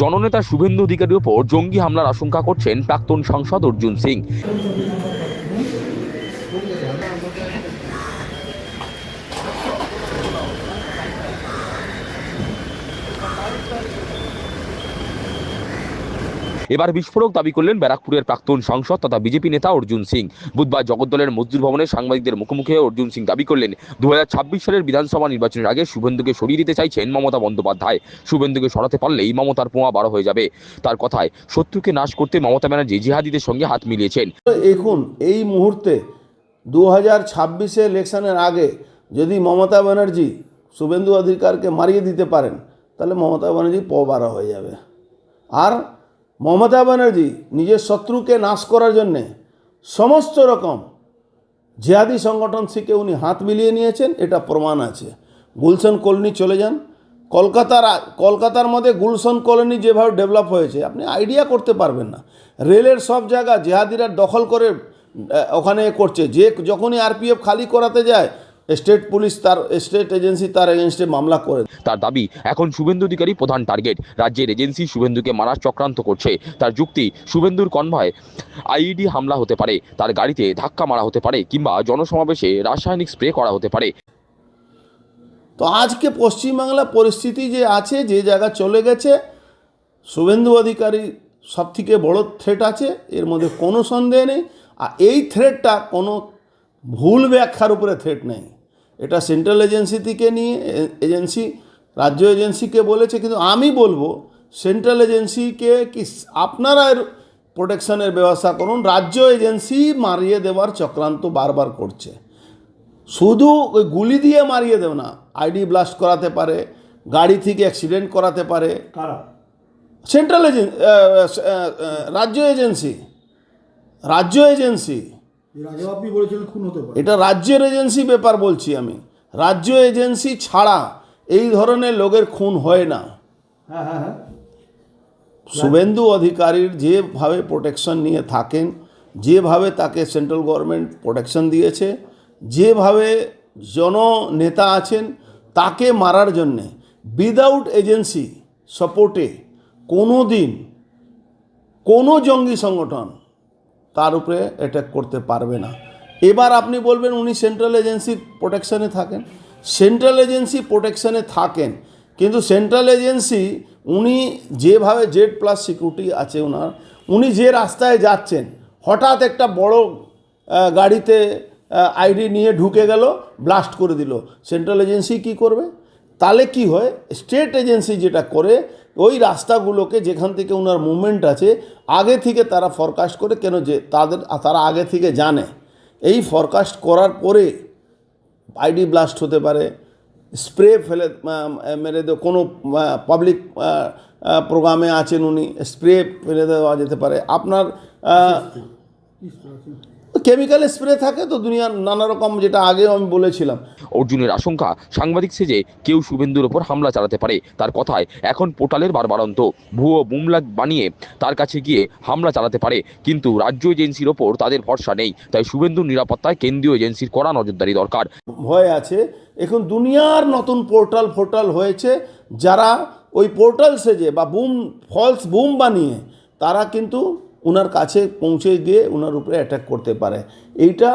জননেতা শুভেন্দু অধিকারীর ওপর জঙ্গি হামলার আশঙ্কা করছেন প্রাক্তন সাংসদ অর্জুন সিং। এবার বিস্ফোরক দাবি করলেন ব্যারাকপুরের প্রাক্তন সাংসদ তথা বিজেপি নেতা অর্জুন সিং। বুধবার জগদ্দলের মজদুর ভবনে সাংবাদিকদের মুখোমুখি অর্জুন সিং দাবি করলেন দু হাজার ছাব্বিশ সালের বিধানসভা নির্বাচনের আগে শুভেন্দুকে সরিয়ে দিতে চাইছেন মমতা বন্দ্যোপাধ্যায়। শুভেন্দুকে সরাতে পারলেই মমতার পোঁয়া বাড়ো হয়ে যাবে। তার কথায়, শত্রুকে নাশ করতে মমতা ব্যানার্জি জিহাদিদের সঙ্গে হাত মিলিয়েছেন। এখন এই মুহূর্তে দু হাজার ছাব্বিশে ইলেকশনের আগে যদি মমতা ব্যানার্জি শুভেন্দু অধিকারকে মারিয়ে দিতে পারেন, তাহলে মমতা ব্যানার্জি পবারা হয়ে যাবে। আর মমতা ব্যানার্জি নিজের শত্রুকে নাশ করার জন্যে সমস্ত রকম জিহাদি সংগঠন থেকে উনি হাত মিলিয়ে নিয়েছেন, এটা প্রমাণ আছে। গুলশন কলোনি চলে যান। কলকাতার কলকাতার মধ্যে গুলশন কলোনি যেভাবে ডেভেলপ হয়েছে, আপনি আইডিয়া করতে পারবেন না। রেলের সব জায়গা জেহাদিরা দখল করে ওখানে করছে। যে যখনই আরপিএফ খালি করাতে যায় স্টেট পুলিশ তার স্টেট এজেন্সি তার এগেনস্টে মামলা করে। তার দাবি এখন শুভেন্দু অধিকারী প্রধান টার্গেট রাজ্যের এজেন্সি শুভেন্দুকে মারার চক্রান্ত করছে। তার যুক্তি শুভেন্দুর কনভয় আইইডি হামলা হতে পারে। তার গাড়িতে ধাক্কা মারা হতে পারে কিংবা জনসমাবেশে রাসায়নিক স্প্রে করা হতে পারে। তো আজকে পশ্চিমবাংলা পরিস্থিতি যে আছে যে জায়গা চলে গেছে শুভেন্দু অধিকারী সব থেকে বড় থ্রেট আছে এর মধ্যে কোনো সন্দেহ নেই। আর এই থ্রেটটা কোনো ভুল ব্যাখ্যার উপরে থ্রেট নেই। এটা সেন্ট্রাল এজেন্সি থেকে নিয়ে এজেন্সি রাজ্য এজেন্সিকে বলেছে কিন্তু আমি বলব সেন্ট্রাল এজেন্সিকে কি আপনারা এর প্রোটেকশনের ব্যবস্থা করুন রাজ্য এজেন্সি মারিয়ে দেওয়ার চক্রান্ত বারবার করছে। শুধু ওই গুলি দিয়ে মারিয়ে দেবে না আইডি ব্লাস্ট করাতে পারে গাড়ি থেকে অ্যাক্সিডেন্ট করাতে পারে। সেন্ট্রাল এজেন্সি রাজ্য এজেন্সি রাজ্য এজেন্সি আপনি বলেছিলেন খুন হতে পারে। এটা রাজ্যের এজেন্সি ব্যাপার বলছি আমি। রাজ্য এজেন্সি ছাড়া এই ধরনের লোকের খুন হয় না। হ্যাঁ হ্যাঁ হ্যাঁ। শুভেন্দু অধিকারীর যেভাবে প্রোটেকশন নিয়ে থাকেন যেভাবে তাকে সেন্ট্রাল গভর্নমেন্ট প্রোটেকশন দিয়েছে যেভাবে জননেতা আছেন তাকে মারার জন্যে উইদাউট এজেন্সি সাপোর্টে কোনো দিন কোনো জঙ্গি সংগঠন তার উপরে অ্যাটাক করতে পারবে না। এবার আপনি বলবেন উনি সেন্ট্রাল এজেন্সির প্রোটেকশনে থাকেন। সেন্ট্রাল এজেন্সি প্রোটেকশনে থাকেন, কিন্তু সেন্ট্রাল এজেন্সি উনি যেভাবে জেড প্লাস সিকিউরিটি আছে ওনার উনি যে রাস্তায় যাচ্ছেন, হঠাৎ একটা বড় গাড়িতে আইডি নিয়ে ঢুকে গেল ব্লাস্ট করে দিল। সেন্ট্রাল এজেন্সি কি করবে? তাহলে কি হয়? স্টেট এজেন্সি যেটা করে, ওই রাস্তাগুলোকে যেখান থেকে ওনার মুভমেন্ট আছে, আগে থেকে তারা ফরকাস্ট করে কেন যে তাদের, তারা আগে থেকে জানে। এই ফরকাস্ট করার পরে আইডি ব্লাস্ট হতে পারে স্প্রে ফেলে মেরে দেওয়া, কোনো পাবলিক প্রোগ্রামে আছেন উনি স্প্রে ফেলে দেওয়া যেতে পারে। আপনার কেমিক্যাল স্প্রে থাকে তো দুনিয়ার নানা রকম যেটা আগেও আমি বলেছিলাম। অর্জুনের আশঙ্কা সাংবাদিক সেজে কেউ শুভেন্দুর ওপর হামলা চালাতে পারে। তার কথায় এখন পোর্টালের বারবারন্ত ভুয়ো বুমলা বানিয়ে তার কাছে গিয়ে হামলা চালাতে পারে। কিন্তু রাজ্য এজেন্সির ওপর তাদের ভরসা নেই। তাই শুভেন্দুর নিরাপত্তায় কেন্দ্রীয় এজেন্সির কড়া নজরদারি দরকার। ভয় আছে। এখন দুনিয়ার নতুন পোর্টাল ফোর্টাল হয়েছে। যারা ওই পোর্টাল সেজে বা বুম ফলস বুম বানিয়ে তারা কিন্তু ওনার কাছে পৌঁছে গিয়ে ওনার উপরে অ্যাটাক করতে পারে। এইটা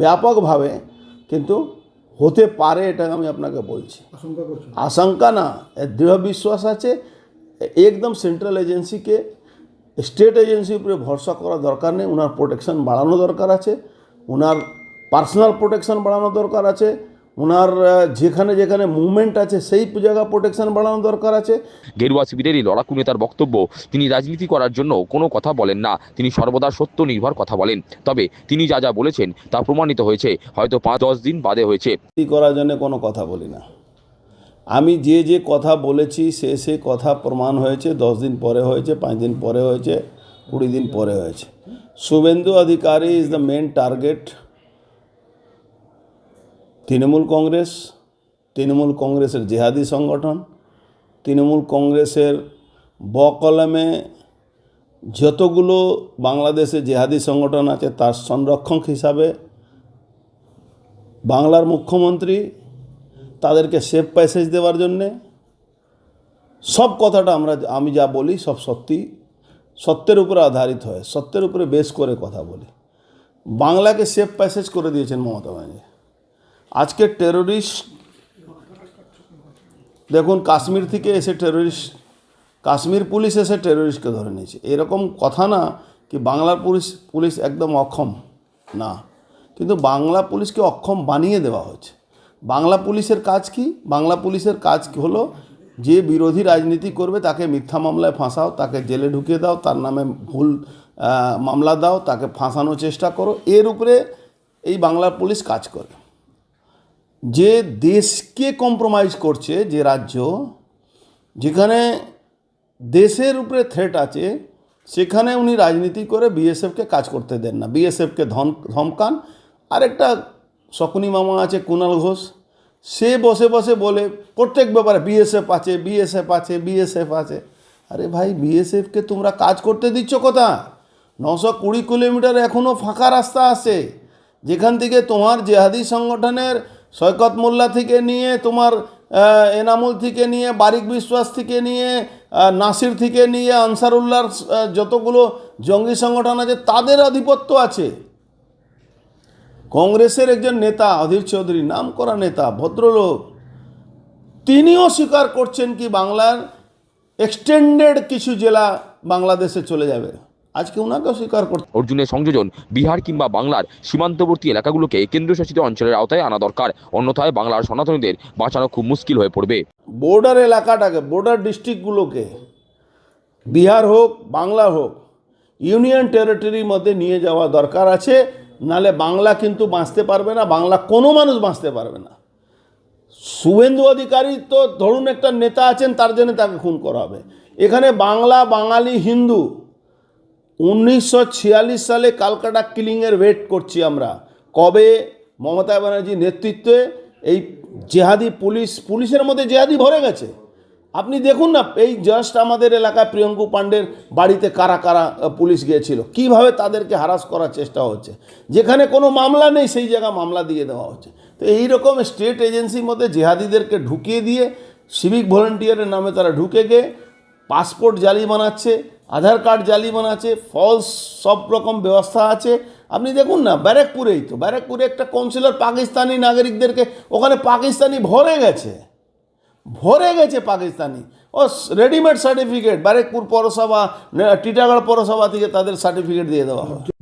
ব্যাপকভাবে কিন্তু হতে পারে এটা আমি আপনাকে বলছি। আশঙ্কা না দৃঢ় বিশ্বাস আছে। একদম সেন্ট্রাল এজেন্সিকে স্টেট এজেন্সির উপরে ভরসা করা দরকার নেই। ওনার প্রোটেকশন বাড়ানো দরকার আছে। ওনার পার্সোনাল প্রোটেকশন বাড়ানো দরকার আছে। ওনার যেখানে যেখানে মুভমেন্ট আছে সেই জায়গা প্রোটেকশন বাড়ানো দরকার আছে। গেরুয়া শিবিরের এই লড়াকু নেতার বক্তব্য তিনি রাজনীতি করার জন্য কোনো কথা বলেন না। তিনি সর্বদা সত্য নির্ভর কথা বলেন। তবে তিনি যা যা বলেছেন তা প্রমাণিত হয়েছে। হয়তো পাঁচ দশ দিন বাদে হয়েছে। করার জন্য কোনো কথা বলি না। আমি যে যে কথা বলেছি সে সে কথা প্রমাণ হয়েছে। দশ দিন পরে হয়েছে পাঁচ দিন পরে হয়েছে কুড়ি দিন পরে হয়েছে। Suvendu Adhikari is the main target Trinamool Congress, Trinamool কংগ্রেসের জেহাদি সংগঠন, তৃণমূল কংগ্রেসের ব কলমে যতগুলো বাংলাদেশে জেহাদি সংগঠন আছে তার সংরক্ষক হিসাবে বাংলার মুখ্যমন্ত্রী তাদেরকে সেফ প্যাসেজ দেওয়ার জন্যে সব কথাটা আমরা আমি যা বলি সব সত্যি, সত্যের উপরে আধারিত হয়, সত্যের উপরে বেশ করে কথা বলি। বাংলাকে সেফ প্যাসেজ করে দিয়েছেন মমতা ব্যানার্জি। আজকে টেরোরিস্ট দেখুন কাশ্মীর থেকে এসে টেরোরিস্ট কাশ্মীর পুলিশ এসে টেরোরিস্টকে ধরে নিয়েছে। এরকম কথা না কি বাংলার পুলিশ পুলিশ একদম অক্ষম, না। কিন্তু বাংলা পুলিশকে অক্ষম বানিয়ে দেওয়া হচ্ছে বাংলা পুলিশের কাজ কি? বাংলা পুলিশের কাজ হলো? যে বিরোধী রাজনীতি করবে তাকে মিথ্যা মামলায় ফাঁসাও, তাকে জেলে ঢুকিয়ে দাও, তার নামে ভুল মামলা দাও, তাকে ফাঁসানোর চেষ্টা করো। এর উপরে এই বাংলার পুলিশ কাজ করে। যে দেশকে কম্প্রোমাইজ করছে, যে রাজ্য, যেখানে দেশের উপরে থ্রেট আছে, সেখানে উনি রাজনীতি করে বিএসএফকে কাজ করতে দেন না। বিএসএফকে ধন, ধমকান। আরেকটা শকুনি মামা আছে কুণাল ঘোষ। সে বসে বসে বলে, প্রত্যেক ব্যাপারে বিএসএফ আছে বিএসএফ আছে বিএসএফ আছে। আরে ভাই বিএসএফকে তোমরা কাজ করতে দিচ্ছ কোথা নশো কুড়ি কিলোমিটার এখনও ফাঁকা রাস্তা আছে। যেখান থেকে তোমার জেহাদি সংগঠনের সৈকত মোল্লা থেকে নিয়ে, তোমার এনামুল থেকে নিয়ে, বারিক বিশ্বাস থেকে নিয়ে নাসির থেকে নিয়ে, আনসারুল্লাহর যতগুলো জঙ্গি সংগঠন আছে, তাদের আধিপত্য আছে। কংগ্রেসের একজন নেতা, অধীর চৌধুরী নাম করা নেতা, ভদ্রলোক, তিনিও স্বীকার করছেন কি বাংলার এক্সটেন্ডেড কিছু জেলা বাংলাদেশে চলে যাবে। আজকে ওনাকেও স্বীকার করতে অর্জুনের সংযোজন বিহার কিংবা বাংলার সীমান্তবর্তী এলাকাগুলোকে কেন্দ্রশাসিত অঞ্চলের আওতায় আনা দরকার। অন্যথায় বাংলার সনাতনীদের বাঁচানো খুব মুশকিল হয়ে পড়বে। বর্ডার এলাকাটাকে বর্ডার ডিস্ট্রিক্টগুলোকে বিহার হোক বাংলা হোক ইউনিয়ন টেরিটরির মধ্যে নিয়ে যাওয়া দরকার আছে। নালে বাংলা কিন্তু বাঁচতে পারবে না বাংলা কোনো মানুষ বাঁচতে পারবে না। শুভেন্দু অধিকারী তো ধরুন একটা নেতা আছেন তার জন্য তাকে খুন করা হবে। এখানে বাংলা বাঙালি হিন্দু উনিশশো সালে কালকাটা কিলিংয়ের ওয়েট করছি আমরা। কবে? মমতা ব্যানার্জির নেতৃত্বে এই জেহাদি পুলিশ, পুলিশের মধ্যে জেহাদি ভরে গেছে। আপনি দেখুন না, এই জাস্ট আমাদের এলাকায় প্রিয়ঙ্কু পাণ্ডের বাড়িতে কারা কারা পুলিশ গিয়েছিল। কীভাবে তাদেরকে হারাস করার চেষ্টা হচ্ছে? যেখানে কোনো মামলা নেই, সেই জায়গা মামলা দিয়ে দেওয়া হচ্ছে। তো এই রকম স্টেট এজেন্সির মধ্যে জেহাদিদেরকে ঢুকিয়ে দিয়ে সিভিক ভলেন্টিয়ারের নামে তারা ঢুকে গিয়ে পাসপোর্ট জালি বানাচ্ছে। আধার কার্ড জালি বানাচ্ছে ফলস সব রকম ব্যবস্থা আছে। আপনি দেখুন না ব্যারাকপুরেই তো, ব্যারাকপুরে একটা কাউন্সিলর পাকিস্তানি নাগরিকদেরকে, ওখানে পাকিস্তানি ভরে গেছে। ভরে গেছে পাকিস্তানি। ও রেডিমেড সার্টিফিকেট ব্যারাকপুর পৌরসভা টিটাগড় পৌরসভা থেকে তাদের সার্টিফিকেট দিয়ে দেওয়া হয়।